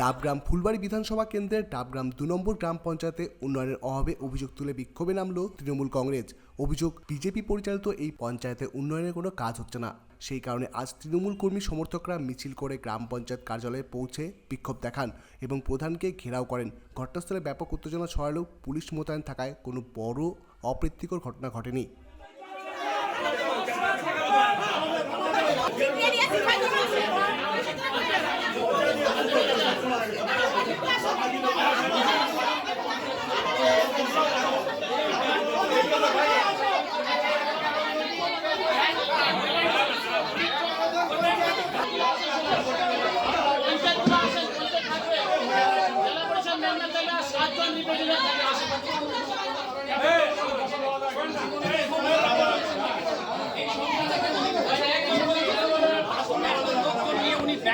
ডাবগ্রাম ফুলবাড়ি বিধানসভা কেন্দ্রের ডাবগ্রাম দু নম্বর গ্রাম পঞ্চায়েতে উন্নয়নের অভাবে অভিযোগ তুলে বিক্ষোভে নামল তৃণমূল কংগ্রেস। অভিযোগ, বিজেপি পরিচালিত এই পঞ্চায়েতে উন্নয়নের কোনো কাজ হচ্ছে না। সেই কারণে আজ তৃণমূল কর্মী সমর্থকরা মিছিল করে গ্রাম পঞ্চায়েত কার্যালয়ে পৌঁছে বিক্ষোভ দেখান এবং প্রধানকে ঘেরাও করেন। ঘটনাস্থলে ব্যাপক উত্তেজনা ছড়ালেও পুলিশ মোতায়েন থাকায় কোনো বড় অপ্রীতিকর ঘটনা ঘটেনি।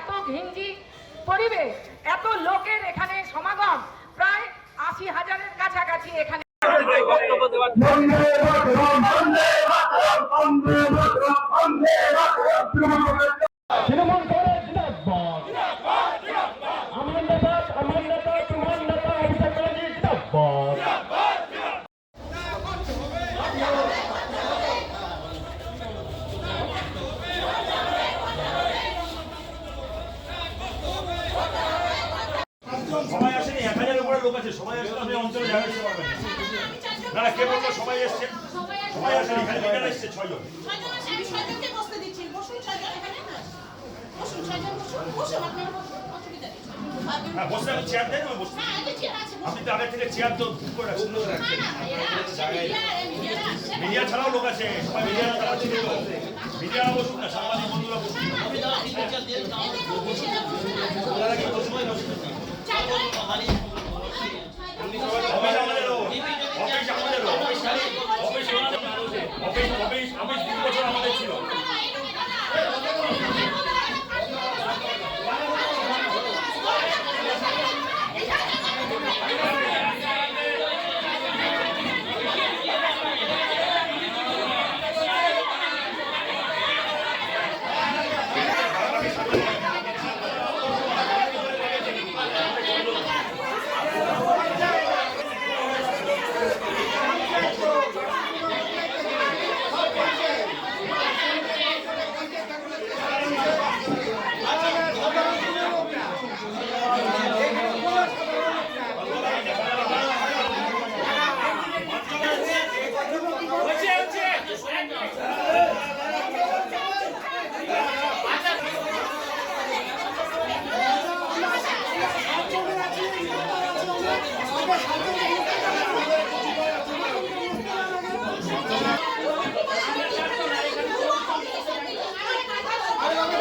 এত ঘিঞ্জি পরিবেশ এত লোকের এখানে সমাগম প্রায় আশি হাজারের কাছাকাছি এখানে দেওয়ার বন্দে মাতরম বন্দে মাতরম বন্দে মাতরম বন্দে মাতরম তৃণমূল কংগ্রেস তৃণমূল কংগ্রেস জিন্দাবাদ আমার নেতা আমার নেতা তোমার নেতা অভিষেক ব্যানার্জি জিন্দাবাদ সবাই আসেনি এক হাজারের উপরে লোক আছে সবাই আসলে আপনি অঞ্চলে জায়গা দিতে পারবেন না। বলল সবাই এসছে সবাই আসেনি খালি বিকালে এসছে ছয়জন ছয়জন আছে, আমি ছয়জনকে বসতে দিচ্ছি। বসুন ছয়জন এখানে বসুন ছয়জন বসুন। বসুন, আপনারা অসুবিধা নেই। হ্যাঁ বসে আমি চেয়ার দেন আমি বসতে বসুন। আপনি তো আগে থেকে চেয়ার তো ঠিক করে রাখছেন মিডিয়া, ছাড়াও লোক আছে সবাই মিডিয়া ছিল বসুন না সাংবাদিক বন্ধুরা বসুন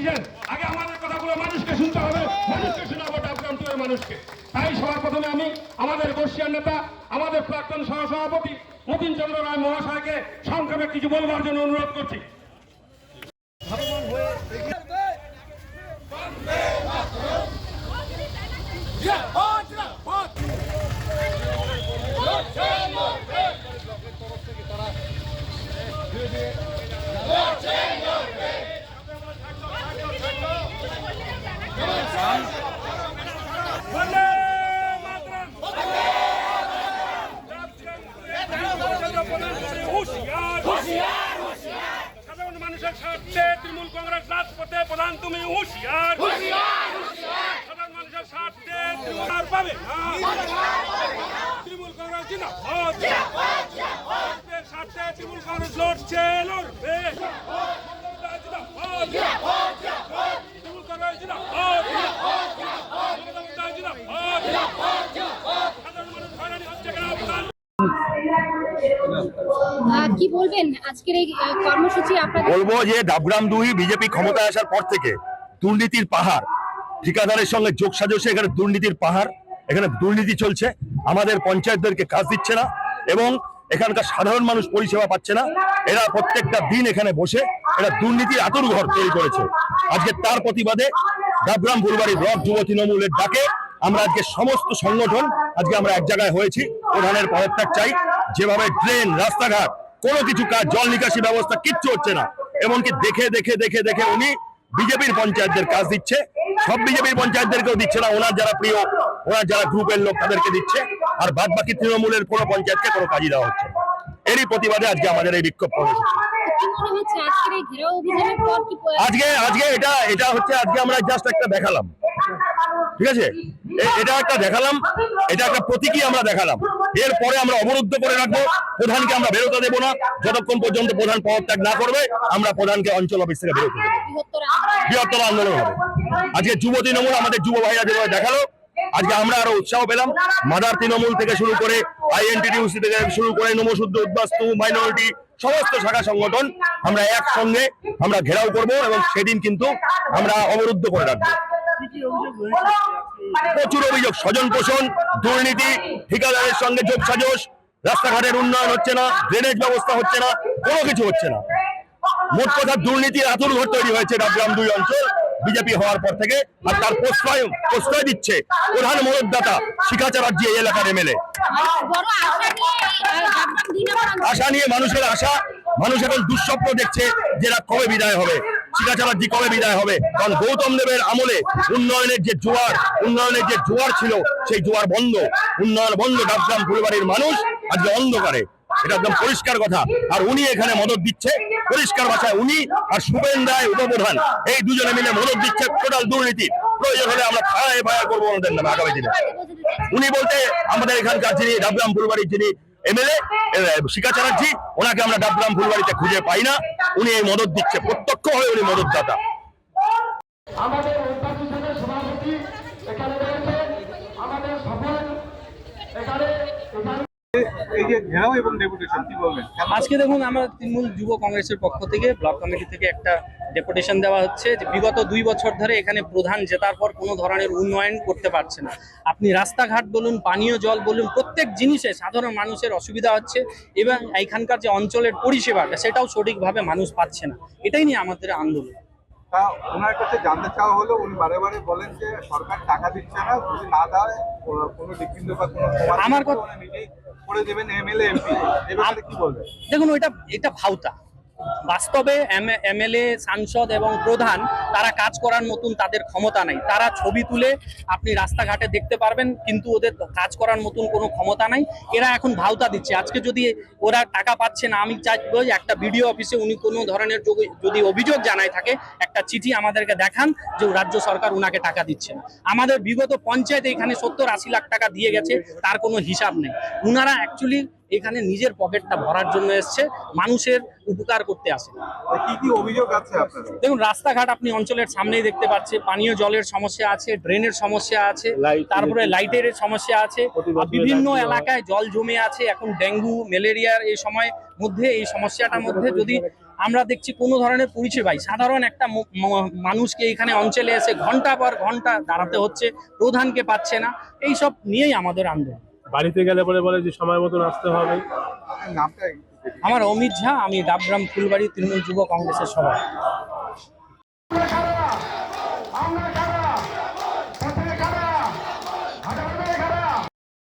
কিসের? আগে আমাদের কথাগুলো মানুষকে শুনতে হবে। মানুষকে শোনাবো ডাকগ্রাম টু মানুষকে। তাই সবার প্রথমে আমি আমাদের বর্ষিয়ার নেতা, আমাদের প্রাক্তন সহসভাপতি মতিন চন্দ্র রায় মহাশয়কে সংক্ষেপে কিছু বলবার জন্য অনুরোধ করছি সাধারণ মানুষের স্বার্থে তৃণমূল কংগ্রেস রাজপথে প্রধান তুমি হুঁশিয়ার। সাধারণ মানুষের স্বার্থে আর পাবে তৃণমূল কংগ্রেস স্বার্থে তৃণমূল কংগ্রেস লড়ছে লড়বে। তৃণমূল কংগ্রেস কি বলবেন? আজকের এই কর্মসূচি আপনাদের বলব যে ডাবগ্রাম দুই বিজেপি ক্ষমতায় আসার পর থেকে দুর্নীতির পাহাড়। ঠিকাদারের সঙ্গে যোগ সাজসে এখানে দুর্নীতির পাহাড়। এখানে দুর্নীতি চলছে। আমাদের পঞ্চায়েতদেরকে কাজ দিচ্ছে না এবং এখানকার সাধারণ মানুষ পরিষেবা পাচ্ছে না। এরা প্রত্যেকটা দিন এখানে বসে এরা দুর্নীতির আতুর ঘর তৈরি করেছে। আজকে তার প্রতিবাদে ডাবগ্রাম ফুলবাড়ি ব্লক যুব তৃণমূলের ডাকে আমরা আজকে সমস্ত সংগঠন, আজকে আমরা এক জায়গায় হয়েছি। প্রধানের পদত্যাগ চাই। যেভাবে ড্রেন, রাস্তাঘাট, কোনো কিছু কাজ, জল নিকাশি ব্যবস্থা কিচ্ছু হচ্ছে না। এমনকি দেখে দেখে দেখে দেখে উনি বিজেপির পঞ্চায়েতদের কাজ দিচ্ছে। সব বিজেপির পঞ্চায়েতদেরকেও দিচ্ছে না, ওনার যারা প্রিয়, ওনার যারা গ্রুপের লোক তাদেরকে দিচ্ছে। আর বাদ বাকি তৃণমূলের কোনো পঞ্চায়েতকে কোনো কাজই দেওয়া হচ্ছে এরই প্রতিবাদে আজকে আমাদের এই বিক্ষোভ কর্মসূচি আজকে আজকে এটা এটা হচ্ছে, আজকে আমরা জাস্ট একটা দেখালাম। ঠিক আছে? এটা একটা দেখালাম, এটা একটা প্রতীকী আমরা দেখালাম। এরপরে আমরা অবরুদ্ধ করে রাখব। প্রধানকে আমরা বেরোতে দেবো না। যতক্ষণ পর্যন্ত প্রধান পদত্যাগ না করবে, আমরা প্রধানকে অঞ্চল অফিস থেকে বেরোতে দেবো। বৃহত্তর আন্দোলন? হবে। আজকে যুব তৃণমূল আমাদের যুব ভাইরা যেভাবে দেখাল, আজকে আমরা আরও উৎসাহ পেলাম। মাদার তৃণমূল থেকে শুরু করে আইএনটিটিউসি থেকে শুরু করে নমশুদ্ধ উদ্বাস্তু মাইনরিটি সমস্ত শাখা সংগঠন আমরা একসঙ্গে আমরা ঘেরাও করব এবং সেদিন কিন্তু আমরা অবরুদ্ধ করে রাখব। প্রচুর অভিযোগ, স্বজন পোষণ, দুর্নীতি, ঠিকাদারের সঙ্গে যোগ সাজস রাস্তাঘাটের উন্নয়ন হচ্ছে না ড্রেনেজ ব্যবস্থা হচ্ছে না, কোনো কিছু হচ্ছে না মোট কথা দুর্নীতির আতুর ঘর তৈরি হয়েছে ডাবগ্রাম দুই অঞ্চল বিজেপি হওয়ার পর থেকে, আর তার প্রশ্রয় প্রশ্রয় দিচ্ছে প্রধান মদতদাতা শিখা চ্যাটার্জি এই এলাকার এমএলএ। আশা নিয়ে মানুষের আশা, মানুষ এখন দুঃস্বপ্ন দেখছে যে এরা কবে বিদায় হবে চ্যাটার্জি কবে বিদায় হবে? কারণ গৌতম দেবের আমলে উন্নয়নের যে জোয়ার, উন্নয়নের যে জোয়ার ছিল, সেই জোয়ার বন্ধ। উন্নয়ন বন্ধ ডাবগ্রাম ফুলবাড়ির মানুষ আজকে অন্ধকারে। এটা একদম পরিষ্কার কথা। আর উনি এখানে মদত দিচ্ছে। পরিষ্কার ভাষায় উনি আর সুবেন রায় উপপ্রধান। এই দুজনে মিলে মদত দিচ্ছে টোটাল দুর্নীতি। প্রয়োজন হলে আমরা ফায়ার ফায়ার করব ওনাদের নামে আগামী দিনে। উনি বলতে আমাদের এখানকার যিনি ডাবগ্রাম ফুলবাড়ির যিনি এমএলএ শিকা চ্যাটার্জি ওনাকে আমরা ডাবগ্রাম ফুলবাড়িতে খুঁজে পাই না। উনি এই মদত দিচ্ছে প্রত্যক্ষ হয়ে উনি মদতদাতা। আমাদের সভাপতি এখানে আমাদের সফল এখানে এখানে এই যে ঘেরাও এবং ডেপুটেশন কি বলবেন? আজকে দেখুন আমরা তৃণমূল যুব কংগ্রেসের পক্ষ থেকে ব্লক কমিটি থেকে একটা ডেপুটেশন দেওয়া হচ্ছে যে বিগত দুই বছর ধরে এখানে প্রধান জেতার পর কোনো ধরনের উন্নয়ন করতে পারছে না। আপনি রাস্তাঘাট বলুন পানীয় জল বলুন প্রত্যেক জিনিসে সাধারণ মানুষের অসুবিধা হচ্ছে এবং এখানকার যে অঞ্চলের পরিষেবাটা সেটাও সঠিকভাবে মানুষ পাচ্ছে না। এটাই নিয়ে আমাদের আন্দোলন। তা ওনার কাছে জানতে চাওয়া হলো উনি বারে বারে বলেন যে সরকার টাকা দিচ্ছে না যদি না দেয় কোনো বা কোনো আমার কথা- নিজেই করে দেবেন এমএলএ এমপি। এ ব্যাপারে কি বলবেন? দেখুন ওইটা এটা ভাওতা বাস্তবে এমএলএ সাংসদ এবং প্রধান, তারা কাজ করার মতন তাদের ক্ষমতা নাই। তারা ছবি তুলে আপনি রাস্তাঘাটে দেখতে পারবেন, কিন্তু ওদের কাজ করার মতন কোনো ক্ষমতা নাই। এরা এখন ভাওতা দিচ্ছে। আজকে যদি ওরা টাকা পাচ্ছে না, আমি চাইব একটা বিডিও অফিসে উনি কোনো ধরনের যদি অভিযোগ জানায় থাকে, একটা চিঠি আমাদেরকে দেখান যে রাজ্য সরকার উনাকে টাকা দিচ্ছে আমাদের বিগত পঞ্চায়েত এখানে সত্তর আশি লাখ টাকা দিয়ে গেছে, তার কোনো হিসাব নেই। উনারা অ্যাকচুয়ালি এখানে নিজের পকেটটা ভরার জন্য এসছে মানুষের উপকার করতে আসে। কি কি অভিযোগ আছে দেখুন রাস্তাঘাট আপনি অঞ্চলের সামনেই দেখতে পাচ্ছেন পানীয় জলের সমস্যা আছে ড্রেনের সমস্যা আছে তারপরে লাইটের সমস্যা আছে বিভিন্ন এলাকায় জল জমে আছে এখন ডেঙ্গু ম্যালেরিয়ার এই সময় মধ্যে এই সমস্যাটার মধ্যে যদি আমরা দেখছি কোনো ধরনের পরিষেবাই সাধারণ একটা মানুষকে এখানে অঞ্চলে এসে ঘণ্টা পর ঘণ্টা দাঁড়াতে হচ্ছে প্রধানকে পাচ্ছে না এই সব নিয়েই আমাদের আন্দোলন। বাড়িতে গেলে পরে বলে যে সময় মতন আসতে হবে। আমার অমিত ঝা আমি ডাবগ্রাম ফুলবাড়ি তৃণমূল যুব কংগ্রেসের সভা